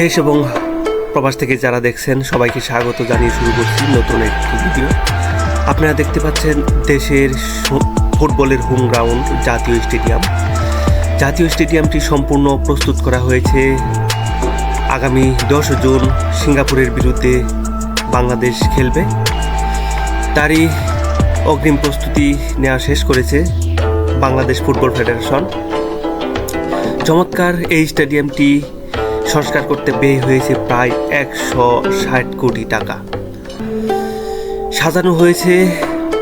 দেশ এবং প্রবাস থেকে যারা দেখছেন, সবাইকে স্বাগত জানিয়ে শুরু করছি নতুন একটি ভিডিও। আপনারা দেখতে পাচ্ছেন দেশের ফুটবলের হোম গ্রাউন্ড জাতীয় স্টেডিয়াম। জাতীয় স্টেডিয়ামটি সম্পূর্ণ প্রস্তুত করা হয়েছে আগামী দশ জুন সিঙ্গাপুরের বিরুদ্ধে বাংলাদেশ খেলবে। তারই অগ্রিম প্রস্তুতি নেওয়া শেষ করেছে বাংলাদেশ ফুটবল ফেডারেশন। চমৎকার এই স্টেডিয়ামটি সংস্কার করতে ব্যয় হয়েছে প্রায় একশো ষাট কোটি টাকা। সাজানো হয়েছে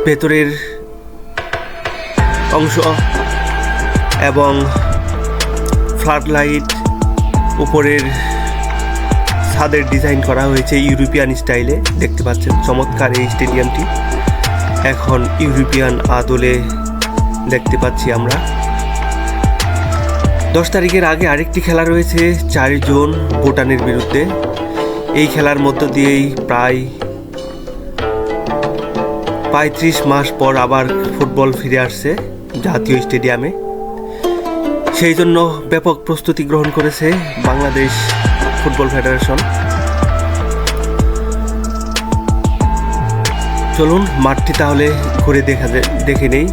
ভেতরের অংশ এবং ফ্লাড লাইট উপরের ছাদের ডিজাইন করা হয়েছে ইউরোপিয়ান স্টাইলে। দেখতে পাচ্ছেন চমৎকার এই স্টেডিয়ামটি। এখন ইউরোপিয়ান আদলে দেখতে পাচ্ছি আমরা। দশ তারিখের আগে আরেকটি খেলা রয়েছে চার জুন ভুটানের বিরুদ্ধে। এই খেলার মধ্য দিয়েই প্রায় পঁয়ত্রিশ মাস পর আবার ফুটবল ফিরে আসছে জাতীয় স্টেডিয়ামে। সেই জন্য ব্যাপক প্রস্তুতি গ্রহণ করেছে বাংলাদেশ ফুটবল ফেডারেশন। চলুন মাঠটি তাহলে ঘুরে দেখা দেখে নেই।